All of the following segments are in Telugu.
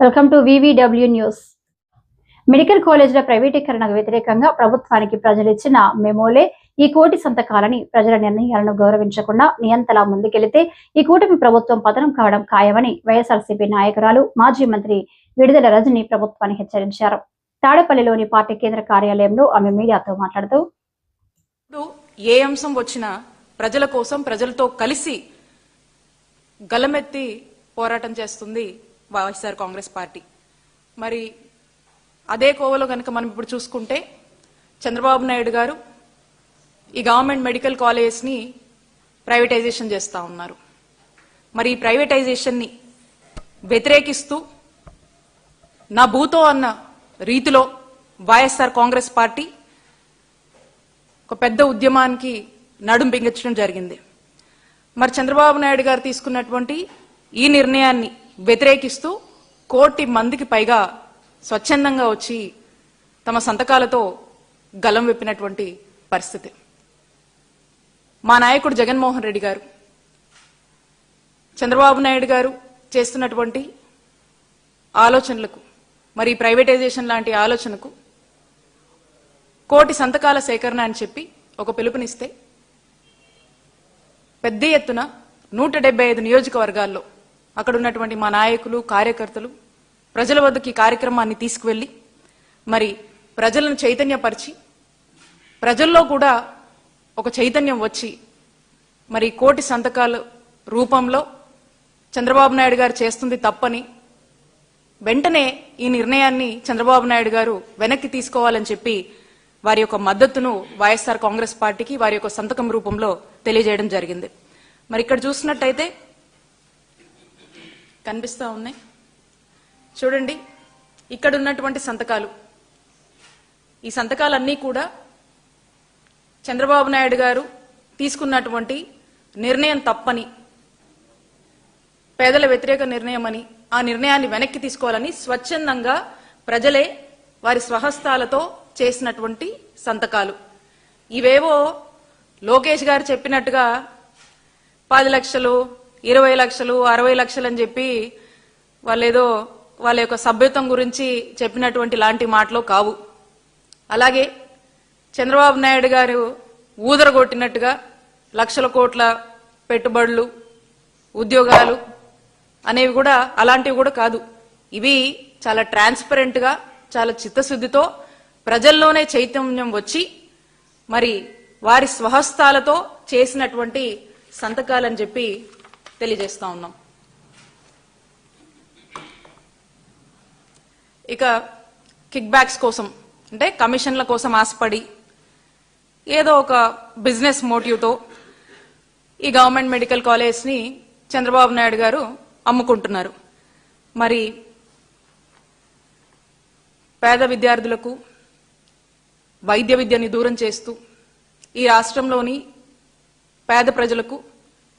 Welcome to VVW news medical కాలేజీల ప్రైవేటీకరణకు వ్యతిరేకంగా ప్రభుత్వానికి ప్రజలు ఇచ్చిన మెమోలే ఈ కోటి సంతకాలని ప్రజల నిర్ణయాలను గౌరవించకుండా నియంతలా ముందుకెళితే ఈ కూటమి ప్రభుత్వం పతనం కావడం ఖాయమని వైఎస్ఆర్సీపీ నాయకురాలు మాజీ మంత్రి విడుదల రజని ప్రభుత్వాన్ని హెచ్చరించారు. తాడేపల్లిలోని పార్టీ కేంద్ర కార్యాలయంలో ఆమె మీడియాతో మాట్లాడుతూ ఏ అంశం వచ్చినా ప్రజల కోసం ప్రజలతో కలిసి గలమెత్తి పోరాటం చేస్తుంది. వైఎస్ఆర్ కాంగ్రెస్ పార్టీ. మరి అదే కోవలో కనుక మనం ఇప్పుడు చూసుకుంటే చంద్రబాబు నాయుడు గారు ఈ గవర్నమెంట్ మెడికల్ కాలేజెస్ని ప్రైవేటైజేషన్ చేస్తా ఉన్నారు. మరి ఈ ప్రైవేటైజేషన్ని వ్యతిరేకిస్తూ నా భూతో అన్న రీతిలో వైఎస్ఆర్ కాంగ్రెస్ పార్టీ ఒక పెద్ద ఉద్యమానికి నడుం బిగించడం జరిగింది. మరి చంద్రబాబు నాయుడు గారు తీసుకున్నటువంటి ఈ నిర్ణయాన్ని వ్యతిరేకిస్తూ కోటి మందికి పైగా స్వచ్ఛందంగా వచ్చి తమ సంతకాలతో గలం విప్పినటువంటి పరిస్థితి. మా నాయకుడు జగన్మోహన్ రెడ్డి గారు చంద్రబాబు నాయుడు గారు చేస్తున్నటువంటి ఆలోచనలకు మరి ప్రైవేటైజేషన్ లాంటి ఆలోచనకు కోటి సంతకాల సేకరణ అని చెప్పి ఒక పిలుపునిస్తే పెద్ద ఎత్తున నూట డెబ్బై ఐదు నియోజకవర్గాల్లో అక్కడ ఉన్నటువంటి మా నాయకులు కార్యకర్తలు ప్రజల వద్దకు ఈ కార్యక్రమాన్ని తీసుకువెళ్ళి మరి ప్రజలను చైతన్యపరిచి ప్రజల్లో కూడా ఒక చైతన్యం వచ్చి మరి కోటి సంతకాల రూపంలో చంద్రబాబు నాయుడు గారు చేస్తుంది తప్పని వెంటనే ఈ నిర్ణయాన్ని చంద్రబాబు నాయుడు గారు వెనక్కి తీసుకోవాలని చెప్పి వారి యొక్క మద్దతును వైఎస్ఆర్ కాంగ్రెస్ పార్టీకి వారి యొక్క సంతకం రూపంలో తెలియజేయడం జరిగింది. మరి ఇక్కడ చూసినట్టయితే కనిపిస్తా ఉన్నాయి. చూడండి ఇక్కడ ఉన్నటువంటి సంతకాలు. ఈ సంతకాలన్నీ కూడా చంద్రబాబు నాయుడు గారు తీసుకున్నటువంటి నిర్ణయం తప్పని పేదల వ్యతిరేక నిర్ణయం అని ఆ నిర్ణయాన్ని వెనక్కి తీసుకోవాలని స్వచ్ఛందంగా ప్రజలే వారి స్వహస్తాలతో చేసినటువంటి సంతకాలు. ఇవేవో లోకేష్ గారు చెప్పినట్టుగా పది లక్షలు ఇరవై లక్షలు అరవై లక్షలు అని చెప్పి వాళ్ళేదో వాళ్ళ యొక్క సభ్యత్వం గురించి చెప్పినటువంటి లాంటి మాటలు కావు. అలాగే చంద్రబాబు నాయుడు గారు ఊదరగొట్టినట్టుగా లక్షల కోట్ల పెట్టుబడులు ఉద్యోగాలు అనేవి కూడా అలాంటివి కూడా కాదు. ఇవి చాలా ట్రాన్స్పరెంట్గా చాలా చిత్తశుద్ధితో ప్రజల్లోనే చైతన్యం వచ్చి మరి వారి స్వహస్తాలతో చేసినటువంటి సంతకాలని చెప్పి తెలియజేస్తా ఉన్నాం. ఇక కిక్ బ్యాక్స్ కోసం అంటే కమిషన్ల కోసం ఆశపడి ఏదో ఒక బిజినెస్ మోటివ్తో ఈ గవర్నమెంట్ మెడికల్ కాలేజ్ని చంద్రబాబు నాయుడు గారు అమ్ముకుంటున్నారు. మరి పేద విద్యార్థులకు వైద్య విద్యని దూరం చేస్తూ ఈ రాష్ట్రంలోని పేద ప్రజలకు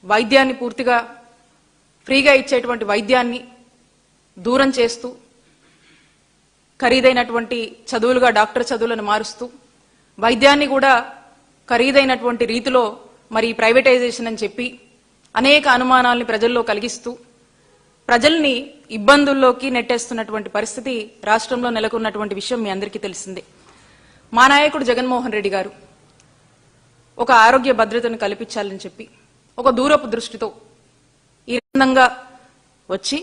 వైద్యాన్ని పూర్తిగా ఫ్రీగా ఇచ్చేటువంటి వైద్యాన్ని దూరం చేస్తూ ఖరీదైనటువంటి చదువులుగా డాక్టర్ చదువులను మారుస్తూ వైద్యాన్ని కూడా ఖరీదైనటువంటి రీతిలో మరి ప్రైవేటైజేషన్ అని చెప్పి అనేక అనుమానాల్ని ప్రజల్లో కలిగిస్తూ ప్రజల్ని ఇబ్బందుల్లోకి నెట్టేస్తున్నటువంటి పరిస్థితి రాష్ట్రంలో నెలకొన్నటువంటి విషయం మీ అందరికీ తెలిసిందే. మా నాయకుడు జగన్మోహన్ రెడ్డి గారు ఒక ఆరోగ్య భద్రతను కల్పించాలని చెప్పి ఒక దూరపు దృష్టితో ఈ విధంగా వచ్చి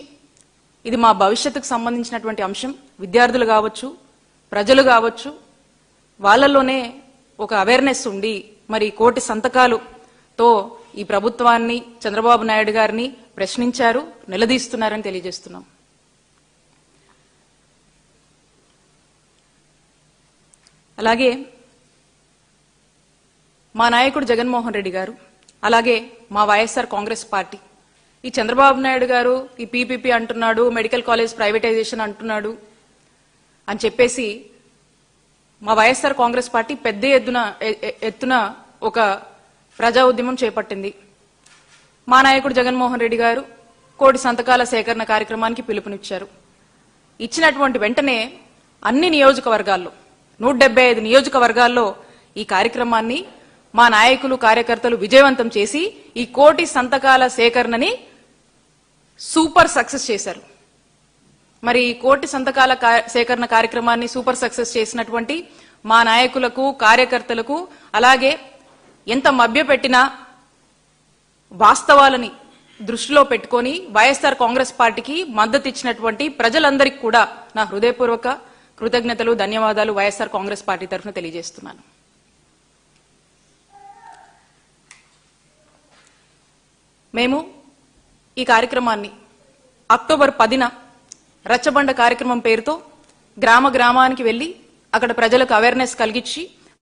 ఇది మా భవిష్యత్తుకు సంబంధించినటువంటి అంశం. విద్యార్థులు కావచ్చు ప్రజలు కావచ్చు వాళ్ళలోనే ఒక అవేర్నెస్ ఉండి మరి కోటి సంతకాలుతో ఈ ప్రభుత్వాన్ని చంద్రబాబు నాయుడు గారిని ప్రశ్నించారు నిలదీస్తున్నారని తెలియజేస్తున్నాం. అలాగే మా నాయకుడు జగన్మోహన్ రెడ్డి గారు అలాగే మా వైఎస్ఆర్ కాంగ్రెస్ పార్టీ. ఈ చంద్రబాబు నాయుడు గారు ఈ పీపీపీ అంటున్నాడు మెడికల్ కాలేజ్ ప్రైవేటైజేషన్ అంటున్నాడు అని చెప్పేసి మా వైఎస్ఆర్ కాంగ్రెస్ పార్టీ పెద్ద ఎత్తున ఎత్తున ఒక ప్రజా ఉద్యమం చేపట్టింది. మా నాయకుడు జగన్మోహన్ రెడ్డి గారు కోటి సంతకాల సేకరణ కార్యక్రమానికి పిలుపునిచ్చారు. ఇచ్చినటువంటి వెంటనే అన్ని నియోజకవర్గాల్లో నూట డెబ్బై ఐదు నియోజకవర్గాల్లో ఈ కార్యక్రమాన్ని మా నాయకులు కార్యకర్తలు విజయవంతం చేసి ఈ కోటి సంతకాల సేకరణని సూపర్ సక్సెస్ చేశారు. మరి కోటి సంతకాల సేకరణ కార్యక్రమాన్ని సూపర్ సక్సెస్ చేసినటువంటి మా నాయకులకు కార్యకర్తలకు అలాగే ఎంత మభ్యపెట్టినా వాస్తవాలని దృష్టిలో పెట్టుకొని వైఎస్ఆర్ కాంగ్రెస్ పార్టీకి మద్దతు ఇచ్చినటువంటి ప్రజలందరికీ కూడా నా హృదయపూర్వక కృతజ్ఞతలు ధన్యవాదాలు వైఎస్ఆర్ కాంగ్రెస్ పార్టీ తరఫున తెలియజేస్తున్నాను. మేము ఈ కార్యక్రమాన్ని అక్టోబర్ పదిన రచ్చబండ కార్యక్రమం పేరుతో గ్రామ గ్రామానికి వెళ్ళి అక్కడ ప్రజలకు అవేర్నెస్ కలిగించి